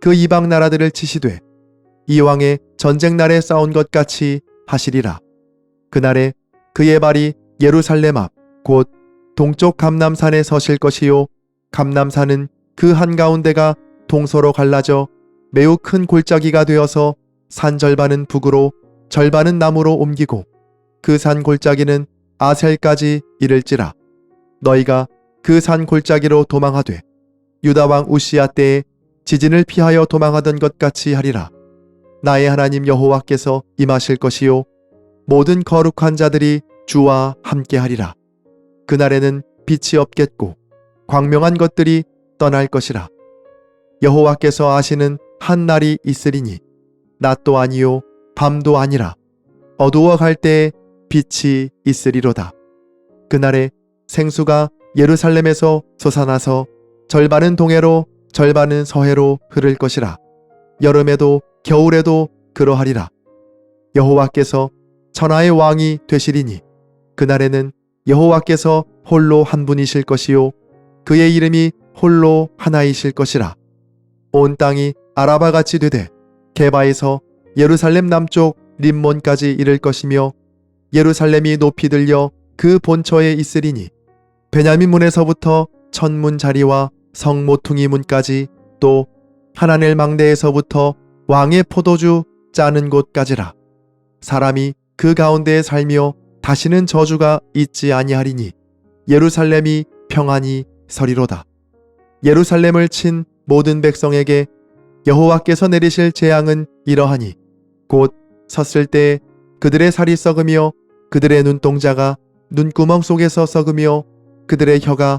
그 이방 나라들을 치시되 이왕의 전쟁 날에 싸운 것 같이 하시리라. 그날에 그의 발이 예루살렘 앞 곧 동쪽 감남산에 서실 것이요 감남산은 그 한가운데가 동서로 갈라져 매우 큰 골짜기가 되어서 산 절반은 북으로 절반은 남으로 옮기고 그 산 골짜기는 아셀까지 이를지라 너희가 그 산 골짜기로 도망하되 유다 왕 우시아 때에 지진을 피하여 도망하던 것 같이 하리라. 나의 하나님 여호와께서 임하실 것이요 모든 거룩한 자들이 주와 함께 하리라. 그날에는 빛이 없겠고 광명한 것들이 떠날 것이라. 여호와께서 아시는 한 날이 있으리니 낮도 아니요 밤도 아니라 어두워 갈 때에 빛이 있으리로다. 그날에 생수가 예루살렘에서 솟아나서 절반은 동해로 절반은 서해로 흐를 것이라. 여름에도 겨울에도 그러하리라. 여호와께서 천하의 왕이 되시리니 그날에는 여호와께서 홀로 한 분이실 것이요 그의 이름이 홀로 하나이실 것이라. 온 땅이 아라바 같이 되되 게바에서 예루살렘 남쪽 림몬까지 이를 것이며 예루살렘이 높이 들려 그 본처에 있으리니 베냐민 문에서부터 천문 자리와 성 모퉁이 문까지 또 하나넬 망대에서부터 왕의 포도주 짜는 곳까지라. 사람이 그 가운데에 살며 다시는 저주가 있지 아니하리니 예루살렘이 평안히 서리로다. 예루살렘을 친 모든 백성에게 여호와께서 내리실 재앙은 이러하니 곧 섰을 때 그들의 살이 썩으며 그들의 눈동자가 눈구멍 속에서 썩으며 그들의 혀가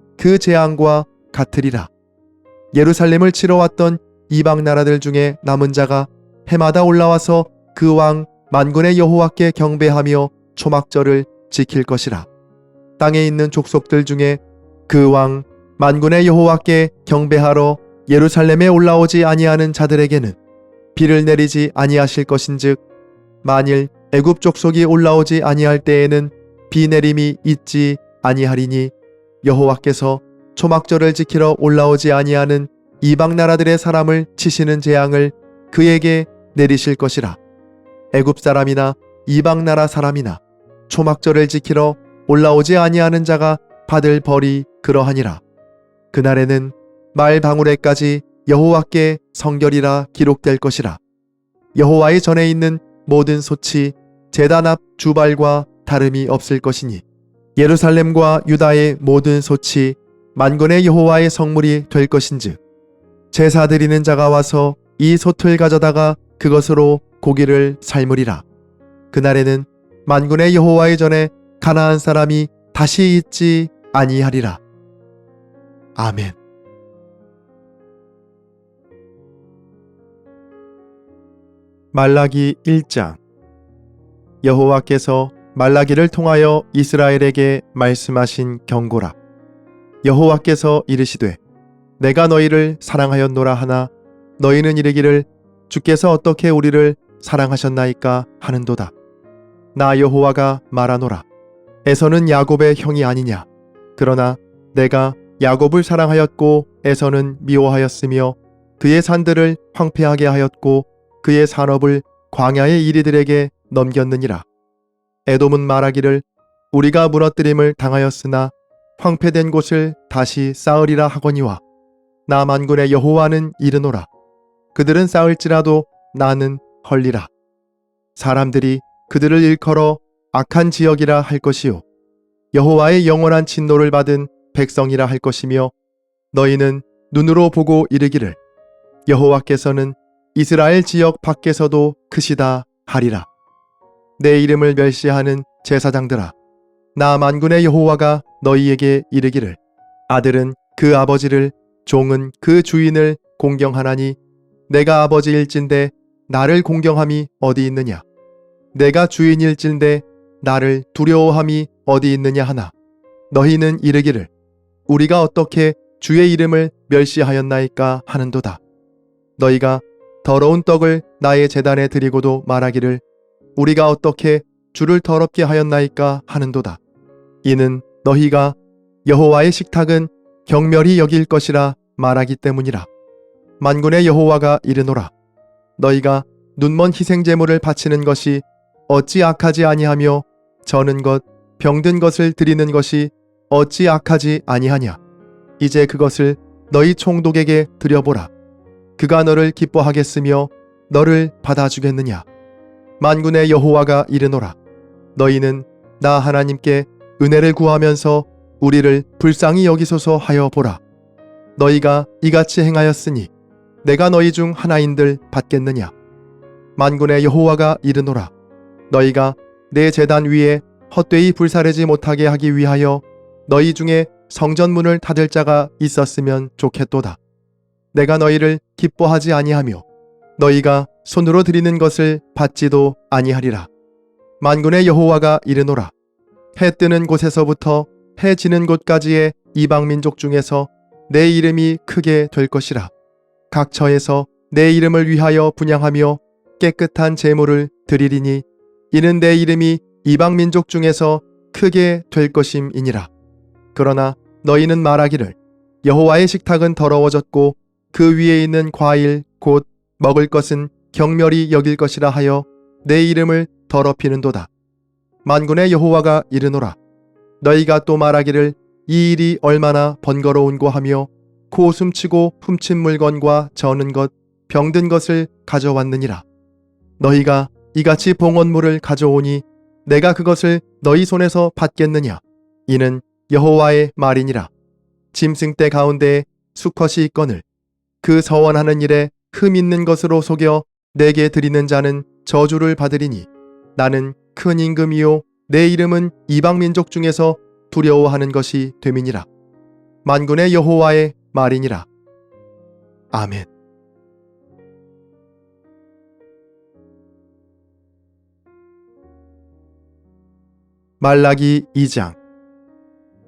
그 재앙과 같으리라. 예루살렘을 치러 왔던 이방 나라들 중에 남은 자가 해마다 올라와서 그 왕 만군의 여호와께 경배하며 초막절을 지킬 것이라. 땅에 있는 족속들 중에 그 왕 만군의 여호와께 경배하러 예루살렘에 올라오지 아니하는 자들에게는 비를 내리지 아니하실 것인즉 만일 애굽 족속이 올라오지 아니할 때에는 비 내림이 있지 아니하리니 여호와께서 초막절을 지키러 올라오지 아니하는 이방 나라들의 사람을 치시는 재앙을 그에게 내리실 것이라. 애굽 사람이나 이방 나라 사람이나 초막절을 지키러 올라오지 아니하는 자가 받을 벌이 그러하니라. 그날에는 말 방울에까지 여호와께 성결이라 기록될 것이라. 여호와의 전에 있는 모든 소치 제단 앞 주발과 다름이 없을 것이니 예루살렘과 유다의 모든 소치 만군의 여호와의 성물이 될 것인즉 제사 드리는 자가 와서 이 솥을 가져다가 그것으로 고기를 삶으리라. 그날에는 만군의 여호와의 전에 가나안 사람이 다시 있지 아니하리라. 아멘. 말라기 1장. 여호와께서 말라기를 통하여 이스라엘에게 말씀하신 경고라. 여호와께서 이르시되 내가 너희를 사랑하였노라 하나 너희는 이르기를 주께서 어떻게 우리를 사랑하셨나이까 하는도다. 나 여호와가 말하노라. 에서는 야곱의 형이 아니냐. 그러나 내가 야곱을 사랑하였고 에서는 미워하였으며 그의 산들을 황폐하게 하였고 그의 산업을 광야의 이리들에게 넘겼느니라. 에돔은 말하기를 우리가 무너뜨림을 당하였으나 황폐된 곳을 다시 쌓으리라 하거니와 나 만군의 여호와는 이르노라 그들은 싸울지라도 나는 헐리라. 사람들이 그들을 일컬어 악한 지역이라 할 것이요. 여호와의 영원한 진노를 받은 백성이라 할 것이며 너희는 눈으로 보고 이르기를 여호와께서는 이스라엘 지역 밖에서도 크시다 하리라. 내 이름을 멸시하는 제사장들아 나 만군의 여호와가 너희에게 이르기를. 아들은 그 아버지를 종은 그 주인을 공경하나니 내가 아버지일진데 나를 공경함이 어디 있느냐? 내가 주인일진데 나를 두려워함이 어디 있느냐 하나? 너희는 이르기를 우리가 어떻게 주의 이름을 멸시하였나이까 하는도다. 너희가 더러운 떡을 나의 재단에 드리고도 말하기를 우리가 어떻게 주를 더럽게 하였나이까 하는도다. 이는 너희가 여호와의 식탁은 경멸히 여길 것이라 말하기 때문이라. 만군의 여호와가 이르노라. 너희가 눈먼 희생 제물을 바치는 것이 어찌 악하지 아니하며 저는 것 병든 것을 드리는 것이 어찌 악하지 아니하냐? 이제 그것을 너희 총독에게 드려보라. 그가 너를 기뻐하겠으며 너를 받아주겠느냐 만군의 여호와가 이르노라. 너희는 나 하나님께 은혜를 구하면서 우리를 불쌍히 여기소서 하여 보라. 너희가 이같이 행하였으니 내가 너희 중 하나인들 받겠느냐? 만군의 여호와가 이르노라. 너희가 내 재단 위에 헛되이 불사르지 못하게 하기 위하여 너희 중에 성전문을 닫을 자가 있었으면 좋겠도다. 내가 너희를 기뻐하지 아니하며 너희가 손으로 드리는 것을 받지도 아니하리라. 만군의 여호와가 이르노라. 해 뜨는 곳에서부터 해 지는 곳까지의 이방 민족 중에서 내 이름이 크게 될 것이라. 각 처에서 내 이름을 위하여 분양하며 깨끗한 제물을 드리리니 이는 내 이름이 이방 민족 중에서 크게 될 것임이니라. 그러나 너희는 말하기를 여호와의 식탁은 더러워졌고 그 위에 있는 과일 곧 먹을 것은 경멸이 여길 것이라 하여 내 이름을 더럽히는도다. 만군의 여호와가 이르노라. 너희가 또 말하기를 이 일이 얼마나 번거로운고 하며 코 숨치고 훔친 물건과 저는 것, 병든 것을 가져왔느니라. 너희가 이같이 봉헌물을 가져오니 내가 그것을 너희 손에서 받겠느냐? 이는 여호와의 말이니라. 짐승 떼 가운데에 수컷이 있거늘 그 서원하는 일에 흠 있는 것으로 속여 내게 드리는 자는 저주를 받으리니 나는 큰 임금이요 내 이름은 이방 민족 중에서 두려워하는 것이 됨이니라. 만군의 여호와의 말이니라. 아멘. 말라기 2장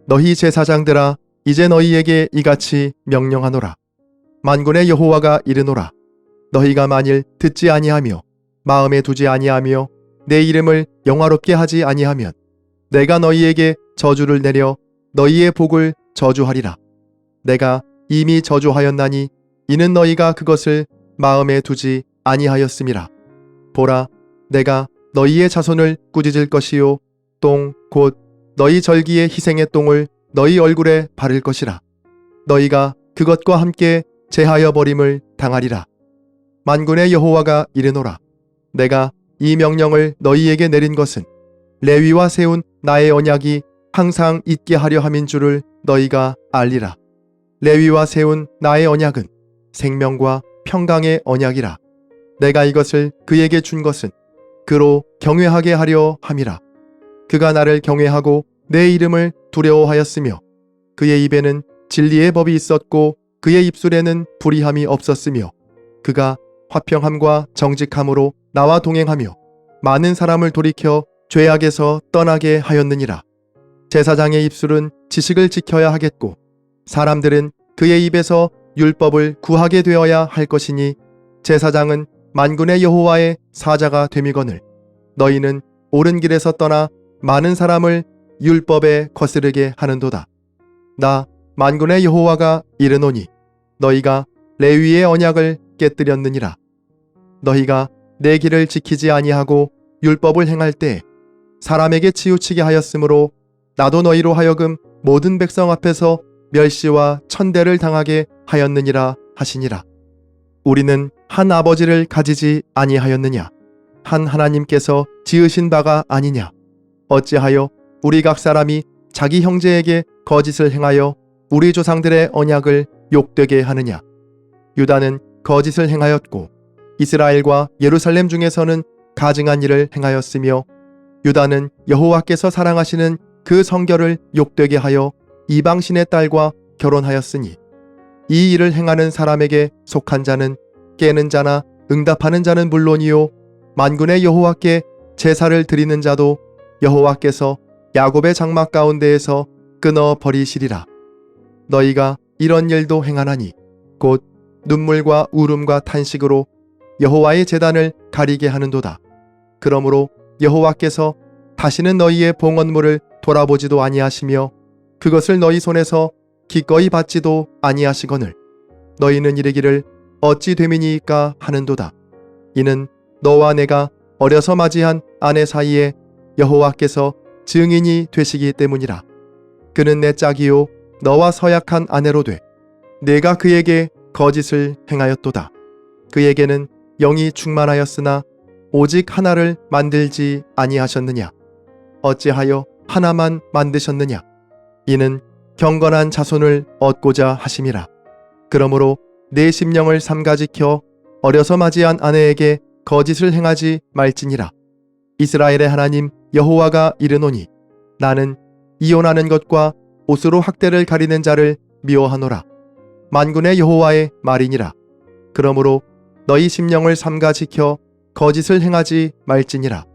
너희 제사장들아 이제 너희에게 이같이 명령하노라 만군의 여호와가 이르노라. 너희가 만일 듣지 아니하며 마음에 두지 아니하며 내 이름을 영화롭게 하지 아니하면 내가 너희에게 저주를 내려 너희의 복을 저주하리라. 내가 이미 저주하였나니 이는 너희가 그것을 마음에 두지 아니하였음이라. 보라 내가 너희의 자손을 꾸짖을 것이요 똥 곧 너희 절기의 희생의 똥을 너희 얼굴에 바를 것이라. 너희가 그것과 함께 제하여 버림을 당하리라. 만군의 여호와가 이르노라. 내가 이 명령을 너희에게 내린 것은 레위와 세운 나의 언약이 항상 있게 하려 함인 줄을 너희가 알리라. 레위와 세운 나의 언약은 생명과 평강의 언약이라. 내가 이것을 그에게 준 것은 그로 경외하게 하려 함이라. 그가 나를 경외하고 내 이름을 두려워하였으며 그의 입에는 진리의 법이 있었고 그의 입술에는 불의함이 없었으며 그가 화평함과 정직함으로 나와 동행하며 많은 사람을 돌이켜 죄악에서 떠나게 하였느니라. 제사장의 입술은 지식을 지켜야 하겠고 사람들은 그의 입에서 율법을 구하게 되어야 할 것이니 제사장은 만군의 여호와의 사자가 됨이거늘 너희는 옳은 길에서 떠나 많은 사람을 율법에 거스르게 하는도다. 나 만군의 여호와가 이르노니 너희가 레위의 언약을 깨뜨렸느니라. 너희가 내 길을 지키지 아니하고 율법을 행할 때 사람에게 치우치게 하였으므로 나도 너희로 하여금 모든 백성 앞에서 멸시와 천대를 당하게 하였느니라 하시니라. 우리는 한 아버지를 가지지 아니하였느냐? 한 하나님께서 지으신 바가 아니냐? 어찌하여 우리 각 사람이 자기 형제에게 거짓을 행하여 우리 조상들의 언약을 욕되게 하느냐? 유다는 거짓을 행하였고 이스라엘과 예루살렘 중에서는 가증한 일을 행하였으며 유다는 여호와께서 사랑하시는 그 성결을 욕되게 하여 이방신의 딸과 결혼하였으니 이 일을 행하는 사람에게 속한 자는 깨는 자나 응답하는 자는 물론이요 만군의 여호와께 제사를 드리는 자도 여호와께서 야곱의 장막 가운데에서 끊어 버리시리라 너희가 이런 일도 행하나니 곧 눈물과 울음과 탄식으로 여호와의 제단을 가리게 하는도다. 그러므로 여호와께서 다시는 너희의 봉헌물을 돌아보지도 아니하시며 그것을 너희 손에서 기꺼이 받지도 아니하시거늘 너희는 이르기를 어찌 됨이니까 하는도다. 이는 너와 내가 어려서 맞이한 아내 사이에 여호와께서 증인이 되시기 때문이라. 그는 내 짝이요 너와 서약한 아내로 돼. 내가 그에게 거짓을 행하였도다. 그에게는 영이 충만하였으나 오직 하나를 만들지 아니하셨느냐? 어찌하여 하나만 만드셨느냐? 이는 경건한 자손을 얻고자 하심이라. 그러므로 내 심령을 삼가 지켜 어려서 맞이한 아내에게 거짓을 행하지 말지니라. 이스라엘의 하나님 여호와가 이르노니 나는 이혼하는 것과 옷으로 학대를 가리는 자를 미워하노라. 만군의 여호와의 말이니라. 그러므로 너희 심령을 삼가 지켜 거짓을 행하지 말지니라.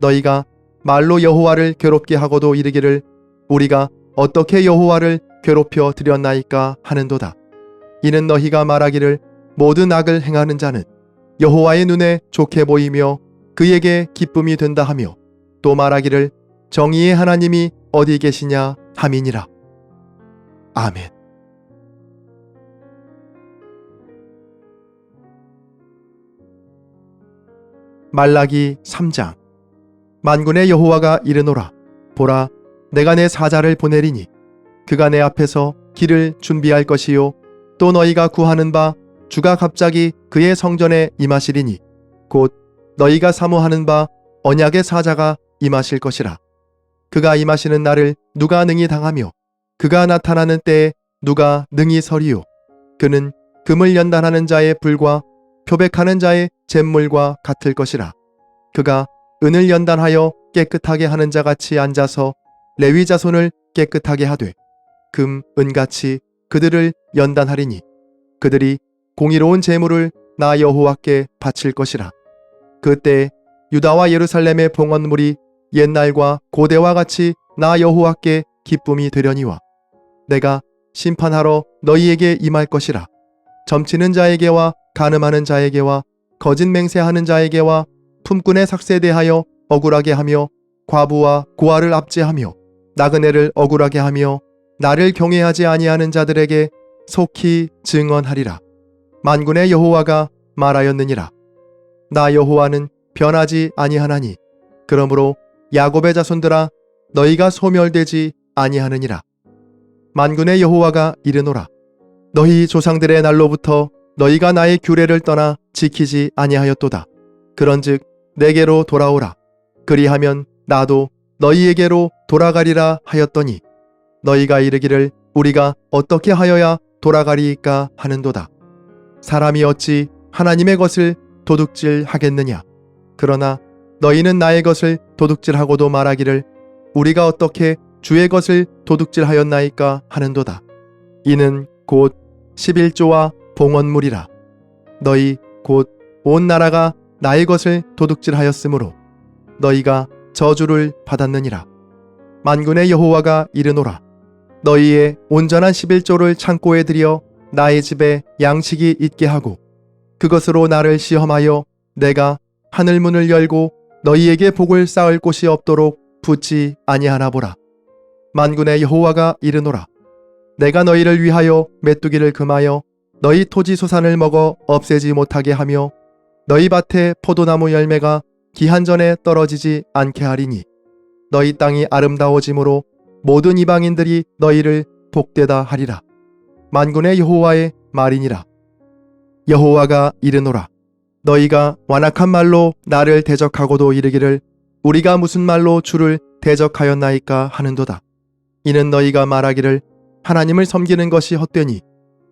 너희가 말로 여호와를 괴롭게 하고도 이르기를 우리가 어떻게 여호와를 괴롭혀 드렸나이까 하는도다. 이는 너희가 말하기를 모든 악을 행하는 자는 여호와의 눈에 좋게 보이며 그에게 기쁨이 된다 하며 또 말하기를 정의의 하나님이 어디 계시냐 함이니라. 아멘. 말라기 3장. 만군의 여호와가 이르노라. 보라 내가 내 사자를 보내리니 그가 내 앞에서 길을 준비할 것이요 또 너희가 구하는 바 주가 갑자기 그의 성전에 임하시리니 곧 너희가 사모하는 바 언약의 사자가 임하실 것이라 그가 임하시는 날을 누가 능히 당하며 그가 나타나는 때에 누가 능히 서리요? 그는 금을 연단하는 자의 불과 표백하는 자의 잿물과 같을 것이라. 그가 은을 연단하여 깨끗하게 하는 자 같이 앉아서 레위 자손을 깨끗하게 하되 금 은같이 그들을 연단하리니 그들이 공의로운 제물을 나 여호와께 바칠 것이라. 그때 유다와 예루살렘의 봉헌물이 옛날과 고대와 같이 나 여호와께 기쁨이 되려니와 내가 심판하러 너희에게 임할 것이라 점치는 자에게와 가늠하는 자에게와 거짓 맹세하는 자에게와 품꾼의 삭세 대하여 억울하게 하며 과부와 고아를 압제하며 나그네를 억울하게 하며 나를 경외하지 아니하는 자들에게 속히 증언하리라. 만군의 여호와가 말하였느니라. 나 여호와는 변하지 아니하나니 그러므로 야곱의 자손들아 너희가 소멸되지 아니하느니라. 만군의 여호와가 이르노라. 너희 조상들의 날로부터 너희가 나의 규례를 떠나 지키지 아니하였도다. 그런즉 내게로 돌아오라. 그리하면 나도 너희에게로 돌아가리라 하였더니 너희가 이르기를 우리가 어떻게 하여야 돌아가리이까 하는도다. 사람이 어찌 하나님의 것을 도둑질 하겠느냐. 그러나 너희는 나의 것을 도둑질하고도 말하기를 우리가 어떻게 주의 것을 도둑질하였나이까 하는도다. 이는 곧 11조와 봉헌물이라. 너희 곧 온 나라가 나의 것을 도둑질하였으므로 너희가 저주를 받았느니라. 만군의 여호와가 이르노라. 너희의 온전한 11조를 창고에 들여 나의 집에 양식이 있게 하고 그것으로 나를 시험하여 내가 하늘 문을 열고 너희에게 복을 쌓을 곳이 없도록 붙지 아니하나 보라. 만군의 여호와가 이르노라. 내가 너희를 위하여 메뚜기를 금하여 너희 토지 소산을 먹어 없애지 못하게 하며 너희 밭에 포도나무 열매가 기한 전에 떨어지지 않게 하리니 너희 땅이 아름다워짐으로 모든 이방인들이 너희를 복되다 하리라. 만군의 여호와의 말이니라. 여호와가 이르노라 너희가 완악한 말로 나를 대적하고도 이르기를 우리가 무슨 말로 주를 대적하였나이까 하는도다. 이는 너희가 말하기를 하나님을 섬기는 것이 헛되니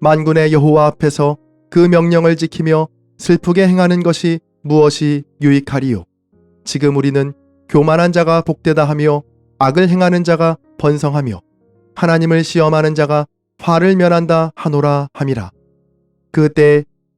만군의 여호와 앞에서 그 명령을 지키며 슬프게 행하는 것이 무엇이 유익하리요? 지금 우리는 교만한 자가 복되다 하며 악을 행하는 자가 번성하며 하나님을 시험하는 자가 화를 면한다 하노라 함이라. 그때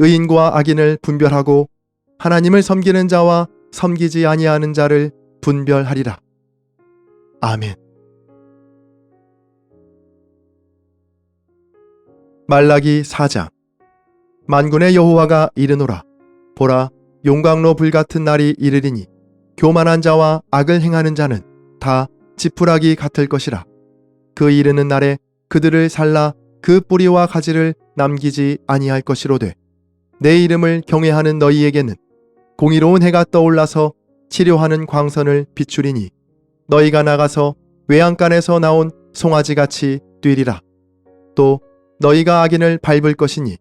의인과 악인을 분별하고 하나님을 섬기는 자와 섬기지 아니하는 자를 분별하리라. 아멘. 말라기 4장 만군의 여호와가 이르노라 보라 용광로 불 같은 날이 이르리니 교만한 자와 악을 행하는 자는 다 지푸라기 같을 것이라 그 이르는 날에 그들을 살라 그 뿌리와 가지를 남기지 아니할 것이로되 내 이름을 경외하는 너희에게는 공의로운 해가 떠올라서 치료하는 광선을 비추리니 너희가 나가서 외양간에서 나온 송아지같이 뛰리라 또 너희가 악인을 밟을 것이니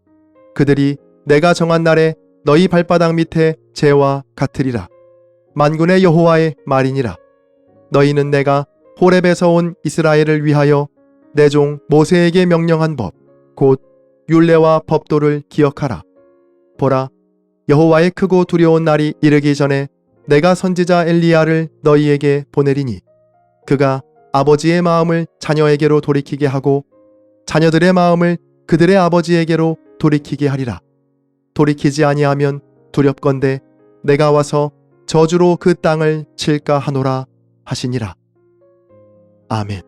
그들이 내가 정한 날에 너희 발바닥 밑에 재와 같으리라. 만군의 여호와의 말이니라. 너희는 내가 호렙에서 온 이스라엘을 위하여 내 종 모세에게 명령한 법, 곧 율례와 법도를 기억하라. 보라, 여호와의 크고 두려운 날이 이르기 전에 내가 선지자 엘리야를 너희에게 보내리니 그가 아버지의 마음을 자녀에게로 돌이키게 하고 자녀들의 마음을 그들의 아버지에게로 돌이키게 하리라. 돌이키지 아니하면 두렵건대 내가 와서 저주로 그 땅을 칠까 하노라 하시니라. 아멘.